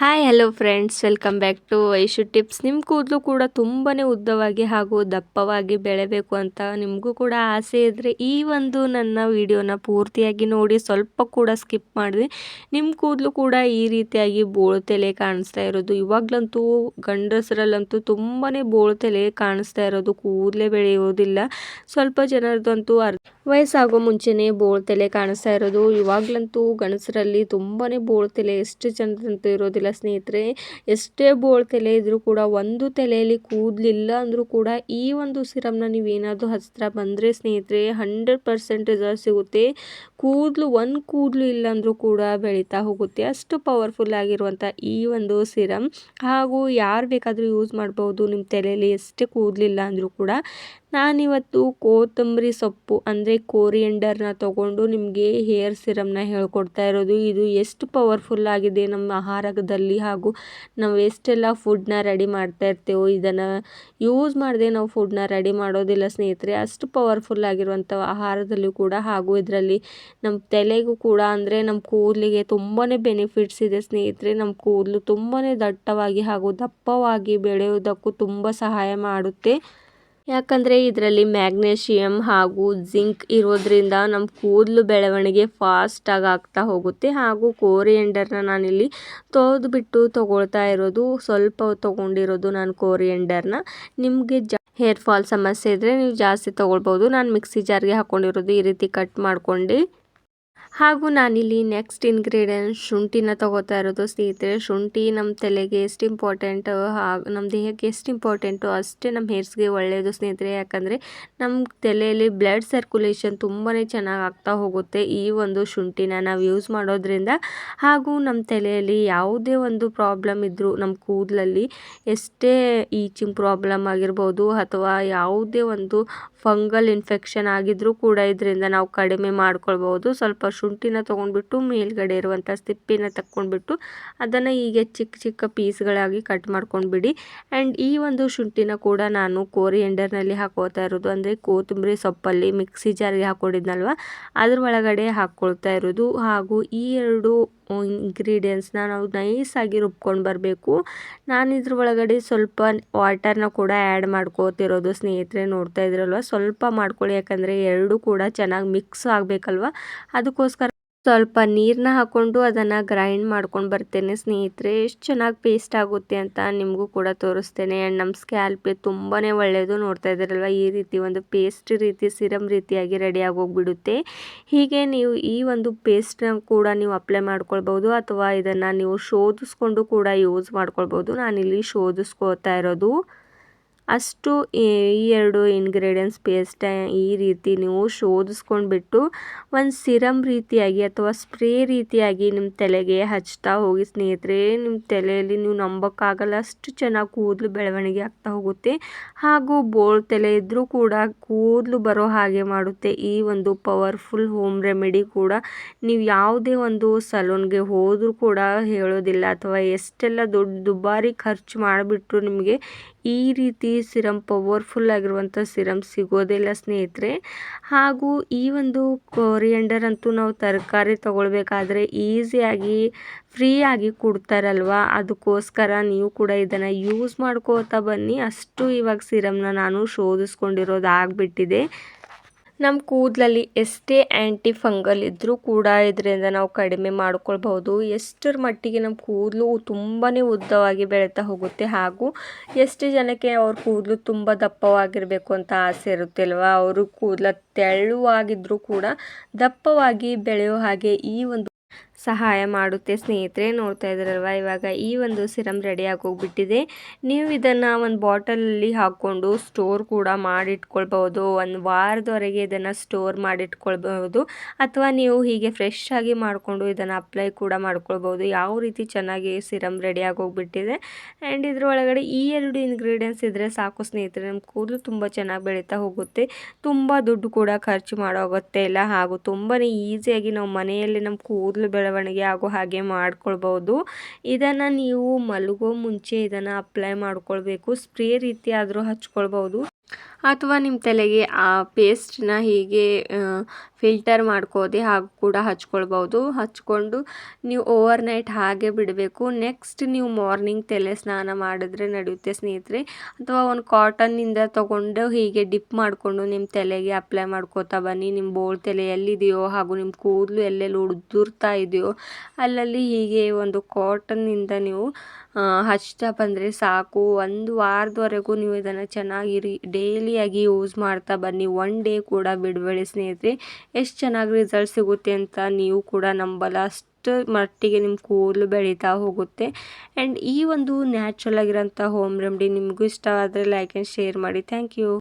Hi hello friends welcome back to Aishu tips ನಿಮ್ಮ ಕೂದಲು ಕೂಡ ತುಂಬಾ ಉದ್ದವಾಗಿ ಹಾಗೂ ದಪ್ಪವಾಗಿ ಬೆಳೆಬೇಕು ಅಂತ ನಿಮಗೂ ಕೂಡ ಆಸೆ ಇದ್ದರೆ ಈ ಒಂದು ನನ್ನ ವಿಡಿಯೋನ ಪೂರ್ತಿಯಾಗಿ ನೋಡಿ ಸ್ವಲ್ಪ ಕೂಡ ಸ್ಕಿಪ್ ಮಾಡಿದೆ. ನಿಮ್ಮ ಕೂದಲು ಕೂಡ ಈ ರೀತಿಯಾಗಿ ಬೋಳು ತಲೆ ಕಾಣಿಸ್ತಾ ಇರೋದು. ಇವಾಗಲಂತೂ ಗಂಡಸರಲ್ಲಂತೂ ತುಂಬಾ ತಲೆ ಕಾಣಿಸ್ತಾ ಇರೋದು. ಕೂದಲೇ ಬೆಳೆಯೋದಿಲ್ಲ. ಸ್ವಲ್ಪ ಜನರದಂತೂ ಅರ್ಧ ವಯಸ್ಸಾಗೋ ಮುಂಚೆನೇ ಬೋಳು ತಲೆ ಕಾಣಿಸ್ತಾ ಇರೋದು. ಇವಾಗಲಂತೂ ಗಂಡಸರಲ್ಲಿ ತುಂಬಾ ತಲೆ ಎಷ್ಟು ಜನರಂತೂ ಇರೋದಿಲ್ಲ. ಸ್ನೇಹಿತರೆ. ಎಷ್ಟೇ ಬೋಳ್ ತಲೆ ಇದ್ದರೂ ಕೂಡ, ಒಂದು ತಲೆಯಲ್ಲಿ ಕೂದಲಿಲ್ಲ ಅಂದರೂ ಕೂಡ, ಈ ಒಂದು ಸಿರಮ್ನ ನೀವೇನಾದರೂ ಹಚ್ತಾ ಬಂದರೆ ಸ್ನೇಹಿತರೆ, ಹಂಡ್ರೆಡ್ ಪರ್ಸೆಂಟ್ ರಿಸಲ್ಟ್ ಸಿಗುತ್ತೆ. ಕೂದಲು, ಒಂದು ಕೂದಲು ಇಲ್ಲ ಅಂದರೂ ಕೂಡ ಬೆಳೀತಾ ಹೋಗುತ್ತೆ. ಅಷ್ಟು ಪವರ್ಫುಲ್ ಆಗಿರುವಂಥ ಈ ಒಂದು ಸಿರಮ್. ಹಾಗೂ ಯಾರು ಬೇಕಾದರೂ ಯೂಸ್ ಮಾಡ್ಬೋದು ನಿಮ್ಮ ತಲೆಯಲ್ಲಿ ಎಷ್ಟೇ ಕೂದಲಿಲ್ಲ ಅಂದರೂ ಕೂಡ. ನಾನಿವತ್ತು ಕೊತ್ತಂಬರಿ ಸೊಪ್ಪು, ಅಂದರೆ ಕೋರಿಯಂಡರ್ನ ತಗೊಂಡು ನಿಮಗೆ ಹೇರ್ ಸಿರಮ್ನ ಹೇಳ್ಕೊಡ್ತಾ ಇರೋದು. ಇದು ಎಷ್ಟು ಪವರ್ಫುಲ್ ಆಗಿದೆ ನಮ್ಮ ಆಹಾರದಲ್ಲಿ ಹಾಗೂ ನಾವು ಎಷ್ಟೆಲ್ಲ ಫುಡ್ನ ರೆಡಿ ಮಾಡ್ತಾ ಇರ್ತೇವೋ, ಇದನ್ನು ಯೂಸ್ ಮಾಡದೆ ನಾವು ಫುಡ್ನ ರೆಡಿ ಮಾಡೋದಿಲ್ಲ ಸ್ನೇಹಿತರೆ. ಅಷ್ಟು ಪವರ್ಫುಲ್ ಆಗಿರುವಂಥ ಆಹಾರದಲ್ಲೂ ಕೂಡ ಹಾಗೂ ಇದರಲ್ಲಿ ನಮ್ಮ ತಲೆಗೂ ಕೂಡ, ಅಂದರೆ ನಮ್ಮ ಕೂದಲಿಗೆ ತುಂಬಾ ಬೆನಿಫಿಟ್ಸ್ ಇದೆ ಸ್ನೇಹಿತರೆ. ನಮ್ಮ ಕೂದಲು ತುಂಬಾ ದಟ್ಟವಾಗಿ ಹಾಗೂ ದಪ್ಪವಾಗಿ ಬೆಳೆಯೋದಕ್ಕೂ ತುಂಬ ಸಹಾಯ ಮಾಡುತ್ತೆ. ಯಾಕಂದರೆ ಇದರಲ್ಲಿ ಮ್ಯಾಗ್ನೇಷಿಯಮ್ ಹಾಗೂ ಜಿಂಕ್ ಇರೋದ್ರಿಂದ ನಮ್ಮ ಕೂದಲು ಬೆಳವಣಿಗೆ ಫಾಸ್ಟಾಗಿ ಆಗ್ತಾ ಹೋಗುತ್ತೆ. ಹಾಗೂ ಕೋರಿಯಂಡರ್ನ ನಾನಿಲ್ಲಿ ಬಿಟ್ಟು ತಗೊಳ್ತಾ ಇರೋದು, ಸ್ವಲ್ಪ ತಗೊಂಡಿರೋದು ನಾನು ಕೋರಿಯಂಡರ್ನ. ನಿಮಗೆ ಹೇರ್ ಫಾಲ್ ಸಮಸ್ಯೆ ಇದ್ದರೆ ನೀವು ಜಾಸ್ತಿ ತೊಗೊಳ್ಬೋದು. ನಾನು ಮಿಕ್ಸಿ ಜಾರ್ಗೆ ಹಾಕ್ಕೊಂಡಿರೋದು ಈ ರೀತಿ ಕಟ್ ಮಾಡ್ಕೊಂಡು ಹಾಗೂ ನಾನಿಲ್ಲಿ ನೆಕ್ಸ್ಟ್ ಇಂಗ್ರೀಡಿಯೆಂಟ್ ಶುಂಠಿನ ತಗೋತಾ ಇರೋದು. ಸ್ನೇಹಿತರೆ, ಶುಂಠಿ ನಮ್ಮ ತಲೆಗೆ ಎಷ್ಟು ಇಂಪಾರ್ಟೆಂಟ್ ಹಾಗೂ ನಮ್ಮ ದೇಹಕ್ಕೆ ಎಷ್ಟು ಇಂಪಾರ್ಟೆಂಟು ಅಷ್ಟೇ ನಮ್ಮ ಹೇರ್ಸ್ಗೆ ಒಳ್ಳೆಯದು ಸ್ನೇಹಿತರೆ. ಯಾಕಂದರೆ ನಮ್ಮ ತಲೆಯಲ್ಲಿ ಬ್ಲಡ್ ಸರ್ಕ್ಯುಲೇಷನ್ ತುಂಬಾ ಚೆನ್ನಾಗಿ ಆಗ್ತಾ ಹೋಗುತ್ತೆ ಈ ಒಂದು ಶುಂಠಿನ ನಾವು ಯೂಸ್ ಮಾಡೋದ್ರಿಂದ. ಹಾಗೂ ನಮ್ಮ ತಲೆಯಲ್ಲಿ ಯಾವುದೇ ಒಂದು ಪ್ರಾಬ್ಲಮ್ ಇದ್ದರೂ ನಮ್ಮ ಕೂದಲಲ್ಲಿ ಎಷ್ಟೇ ಈಚಿಂಗ್ ಪ್ರಾಬ್ಲಮ್ ಆಗಿರ್ಬೋದು ಅಥವಾ ಯಾವುದೇ ಒಂದು ಫಂಗಲ್ ಇನ್ಫೆಕ್ಷನ್ ಆಗಿದ್ರೂ ಕೂಡ ಇದರಿಂದ ನಾವು ಕಡಿಮೆ ಮಾಡ್ಕೊಳ್ಬೋದು. ಸ್ವಲ್ಪ ಶುಂಠಿನ ತೊಗೊಂಡ್ಬಿಟ್ಟು ಮೇಲ್ಗಡೆ ಇರುವಂಥ ಸಿಪ್ಪಿನ ತಕ್ಕೊಂಡ್ಬಿಟ್ಟು ಅದನ್ನು ಹೀಗೆ ಚಿಕ್ಕ ಚಿಕ್ಕ ಪೀಸ್ಗಳಾಗಿ ಕಟ್ ಮಾಡ್ಕೊಂಡ್ಬಿಡಿ. ಆ್ಯಂಡ್ ಈ ಒಂದು ಶುಂಠಿನ ಕೂಡ ನಾನು ಕೋರಿಯಂಡರ್ನಲ್ಲಿ ಹಾಕೋತಾ ಇರೋದು. ಅಂದರೆ ಕೊತ್ತಂಬರಿ ಸೊಪ್ಪಲ್ಲಿ ಮಿಕ್ಸಿ ಜಾರಿಗೆ ಹಾಕ್ಕೊಂಡಿದ್ನಲ್ವ ಅದ್ರ ಒಳಗಡೆ ಹಾಕ್ಕೊಳ್ತಾ ಇರೋದು. ಹಾಗೂ ಈ ಎರಡು ಇಂಗ್ರೀಡಿಯೆಂಟ್ಸ್ನ ನಾವು ನೈಸಾಗಿ ರುಬ್ಕೊಂಡು ಬರಬೇಕು. ನಾನು ಇದ್ರ ಒಳಗಡೆ ಸ್ವಲ್ಪ ವಾಟರ್ನ ಕೂಡ ಆ್ಯಡ್ ಮಾಡ್ಕೋತಿರೋದು ಸ್ನೇಹಿತರೆ ನೋಡ್ತಾ ಇದ್ರಲ್ವ? ಸ್ವಲ್ಪ ಮಾಡ್ಕೊಳ್ಳಿ ಯಾಕಂದರೆ ಎರಡೂ ಕೂಡ ಚೆನ್ನಾಗಿ ಮಿಕ್ಸ್ ಆಗಬೇಕಲ್ವ? ಅದಕ್ಕೋಸ್ಕರ ಸ್ವಲ್ಪ ನೀರನ್ನ ಹಾಕ್ಕೊಂಡು ಅದನ್ನು ಗ್ರೈಂಡ್ ಮಾಡ್ಕೊಂಡು ಬರ್ತೇನೆ ಸ್ನೇಹಿತರೆ. ಎಷ್ಟು ಚೆನ್ನಾಗಿ ಪೇಸ್ಟ್ ಆಗುತ್ತೆ ಅಂತ ನಿಮಗೂ ಕೂಡ ತೋರಿಸ್ತೇನೆ. ಆ್ಯಂಡ್ ನಮ್ಮ ಸ್ಕ್ಯಾಲ್ಪ್ಗೆ ತುಂಬಾ ಒಳ್ಳೆಯದು ನೋಡ್ತಾ ಇದ್ದಾರಲ್ವ? ಈ ರೀತಿ ಒಂದು ಪೇಸ್ಟ್ ರೀತಿ ಸಿರಮ್ ರೀತಿಯಾಗಿ ರೆಡಿ ಆಗೋಗ್ಬಿಡುತ್ತೆ. ಹೀಗೆ ನೀವು ಈ ಒಂದು ಪೇಸ್ಟ್ನ ಕೂಡ ನೀವು ಅಪ್ಲೈ ಮಾಡ್ಕೊಳ್ಬೋದು ಅಥವಾ ಇದನ್ನು ನೀವು ಶೋಧಿಸ್ಕೊಂಡು ಕೂಡ ಯೂಸ್ ಮಾಡ್ಕೊಳ್ಬೋದು ನಾನಿಲ್ಲಿ ಶೋಧಿಸ್ಕೋತಾ ಇರೋದು. ಅಷ್ಟು ಈ ಎರಡು ಇಂಗ್ರೀಡಿಯೆಂಟ್ಸ್ ಪೇಸ್ಟ್ ಈ ರೀತಿ ನೀವು ಶೋಧಿಸ್ಕೊಂಡ್ಬಿಟ್ಟು ಒಂದು ಸಿರಮ್ ರೀತಿಯಾಗಿ ಅಥವಾ ಸ್ಪ್ರೇ ರೀತಿಯಾಗಿ ನಿಮ್ಮ ತಲೆಗೆ ಹಚ್ತಾ ಹೋಗಿ ಸ್ನೇಹಿತರೆ ನಿಮ್ಮ ತಲೆಯಲ್ಲಿ ನೀವು ನಂಬೋಕ್ಕಾಗಲ್ಲ. ಅಷ್ಟು ಚೆನ್ನಾಗಿ ಕೂದಲು ಬೆಳವಣಿಗೆ ಆಗ್ತಾ ಹೋಗುತ್ತೆ. ಹಾಗೂ ಬೋಳ್ ತಲೆ ಇದ್ದರೂ ಕೂಡ ಕೂದಲು ಬರೋ ಹಾಗೆ ಮಾಡುತ್ತೆ. ಈ ಒಂದು ಪವರ್ಫುಲ್ ಹೋಮ್ ರೆಮಿಡಿ ಕೂಡ ನೀವು ಯಾವುದೇ ಒಂದು ಸಲೂನ್ಗೆ ಹೋದರೂ ಕೂಡ ಹೇಳೋದಿಲ್ಲ. ಅಥವಾ ಎಷ್ಟೆಲ್ಲ ದೊಡ್ಡ ದುಬಾರಿ ಖರ್ಚು ಮಾಡಿಬಿಟ್ರು ನಿಮಗೆ ಈ ರೀತಿ ಸಿರಮ್ ಪವರ್ಫುಲ್ ಆಗಿರುವಂಥ ಸಿರಮ್ ಸಿಗೋದಿಲ್ಲ ಸ್ನೇಹಿತರೆ. ಹಾಗೂ ಈ ಒಂದು ಕೊರಿಯಂಡರ್ ಅಂತೂ ನಾವು ತರಕಾರಿ ತೊಗೊಳ್ಬೇಕಾದ್ರೆ ಈಸಿಯಾಗಿ ಫ್ರೀಯಾಗಿ ಕೊಡ್ತಾರಲ್ವ? ಅದಕ್ಕೋಸ್ಕರ ನೀವು ಕೂಡ ಇದನ್ನು ಯೂಸ್ ಮಾಡ್ಕೋತಾ ಬನ್ನಿ. ಅಷ್ಟು ಇವಾಗ ಸಿರಮ್ನ ನಾನು ಶೋಧಿಸ್ಕೊಂಡಿರೋದು ಆಗಿಬಿಟ್ಟಿದೆ. ನಮ್ಮ ಕೂದಲಲ್ಲಿ ಎಷ್ಟೇ ಆ್ಯಂಟಿ ಫಂಗಲ್ ಇದ್ದರೂ ಕೂಡ ಇದರಿಂದ ನಾವು ಕಡಿಮೆ ಮಾಡ್ಕೊಳ್ಬಹುದು. ಎಷ್ಟರ ಮಟ್ಟಿಗೆ ನಮ್ಮ ಕೂದಲು ತುಂಬಾ ಉದ್ದವಾಗಿ ಬೆಳೀತಾ ಹೋಗುತ್ತೆ ಹಾಗೂ ಎಷ್ಟು ಜನಕ್ಕೆ ಅವ್ರ ಕೂದಲು ತುಂಬ ದಪ್ಪವಾಗಿರಬೇಕು ಅಂತ ಆಸೆ ಇರುತ್ತೆ ಅಲ್ವಾ? ಅವರು ಕೂದಲ ತೆಳುವಾಗಿದ್ದರೂ ಕೂಡ ದಪ್ಪವಾಗಿ ಬೆಳೆಯೋ ಹಾಗೆ ಈ ಒಂದು ಸಹಾಯ ಮಾಡುತ್ತೆ. ಸ್ನೇಹಿತರೆ, ನೋಡ್ತಾ ಇದ್ದೀರಲ್ವ? ಇವಾಗ ಈ ಒಂದು ಸಿರಮ್ ರೆಡಿ ಆಗೋಗ್ಬಿಟ್ಟಿದೆ. ನೀವು ಇದನ್ನು ಒಂದು ಬಾಟಲಲ್ಲಿ ಹಾಕ್ಕೊಂಡು ಸ್ಟೋರ್ ಕೂಡ ಮಾಡಿಟ್ಕೊಳ್ಬೋದು ಒಂದು ವಾರದವರೆಗೆ ಇದನ್ನು ಸ್ಟೋರ್ ಮಾಡಿಟ್ಕೊಳ್ಬಹುದು. ಅಥವಾ ನೀವು ಹೀಗೆ ಫ್ರೆಶ್ ಆಗಿ ಮಾಡಿಕೊಂಡು ಇದನ್ನು ಅಪ್ಲೈ ಕೂಡ ಮಾಡ್ಕೊಳ್ಬೋದು ಯಾವ ರೀತಿ ಚೆನ್ನಾಗಿ ಸಿರಮ್ ರೆಡಿ ಆಗೋಗ್ಬಿಟ್ಟಿದೆ. ಆ್ಯಂಡ್ ಇದ್ರೊಳಗಡೆ ಈ ಎರಡು ಇಂಗ್ರೀಡಿಯೆಂಟ್ಸ್ ಇದ್ದರೆ ಸಾಕು ಸ್ನೇಹಿತರೆ. ನಮ್ಮ ಕೂದಲು ತುಂಬ ಚೆನ್ನಾಗಿ ಬೆಳೀತಾ ಹೋಗುತ್ತೆ. ತುಂಬ ದುಡ್ಡು ಕೂಡ ಖರ್ಚು ಮಾಡೋ ಇಲ್ಲ ಹಾಗೂ ತುಂಬಾ ಈಸಿಯಾಗಿ ನಾವು ಮನೆಯಲ್ಲಿ ನಮ್ಮ ಕೂದಲು ಬೆಳೆ ಬೆಳವಣಿಗೆ ಆಗೋ ಹಾಗೆ ಮಾಡ್ಕೊಳ್ಬೋದು. ಇದನ್ನು ನೀವು ಮಲಗೋ ಮುಂಚೆ ಇದನ್ನು ಅಪ್ಲೈ ಮಾಡ್ಕೊಳ್ಬೇಕು. ಸ್ಪ್ರೇ ರೀತಿ ಆದರೂ ಹಚ್ಕೊಳ್ಬೋದು. ಅಥವಾ ನಿಮ್ಮ ತಲೆಗೆ ಆ ಪೇಸ್ಟನ್ನ ಹೀಗೆ ಫಿಲ್ಟರ್ ಮಾಡ್ಕೋದೆ ಹಾಗೂ ಕೂಡ ಹಚ್ಕೊಳ್ಬೋದು ಹಚ್ಕೊಂಡು ನೀವು ಓವರ್ ನೈಟ್ ಹಾಗೆ ಬಿಡಬೇಕು. ನೆಕ್ಸ್ಟ್ ನೀವು ಮಾರ್ನಿಂಗ್ ತಲೆ ಸ್ನಾನ ಮಾಡಿದ್ರೆ ನಡೆಯುತ್ತೆ ಸ್ನೇಹಿತರೆ. ಅಥವಾ ಒಂದು ಕಾಟನ್ನಿಂದ ತೊಗೊಂಡು ಹೀಗೆ ಡಿಪ್ ಮಾಡಿಕೊಂಡು ನಿಮ್ಮ ತಲೆಗೆ ಅಪ್ಲೈ ಮಾಡ್ಕೋತಾ ಬನ್ನಿ. ನಿಮ್ಮ ಬೋಳ್ ತಲೆ ಎಲ್ಲಿದೆಯೋ ಹಾಗೂ ನಿಮ್ಮ ಕೂದಲು ಎಲ್ಲೆಲ್ಲಿ ಉದುರ್ತಾ ಇದೆಯೋ ಅಲ್ಲಲ್ಲಿ ಹೀಗೆ ಒಂದು ಕಾಟನ್ನಿಂದ ನೀವು ಹಚ್ತಾ ಬಂದರೆ ಸಾಕು. ಒಂದು ವಾರದವರೆಗೂ ನೀವು ಇದನ್ನು ಚೆನ್ನಾಗಿ ಡೈಲಿಯಾಗಿ ಯೂಸ್ ಮಾಡ್ತಾ ಬನ್ನಿ. ಒನ್ ಡೇ ಕೂಡ ಬಿಡಬೇಡಿ ಸ್ನೇಹಿತರೆ. ಎಷ್ಟು ಚೆನ್ನಾಗಿ ರಿಸಲ್ಟ್ ಸಿಗುತ್ತೆ ಅಂತ ನೀವು ಕೂಡ ನಂಬಲ್ಲ. ಅಷ್ಟು ಮಟ್ಟಿಗೆ ನಿಮ್ಮ ಕೂದಲು ಬೆಳೀತಾ ಹೋಗುತ್ತೆ. ಆ್ಯಂಡ್ ಈ ಒಂದು ನ್ಯಾಚುರಲ್ ಆಗಿರೋಂಥ ಹೋಮ್ ರೆಮಿಡಿ ನಿಮಗೂ ಇಷ್ಟ ಆದರೆ ಲೈಕ್ ಆ್ಯಂಡ್ ಶೇರ್ ಮಾಡಿ. Thank you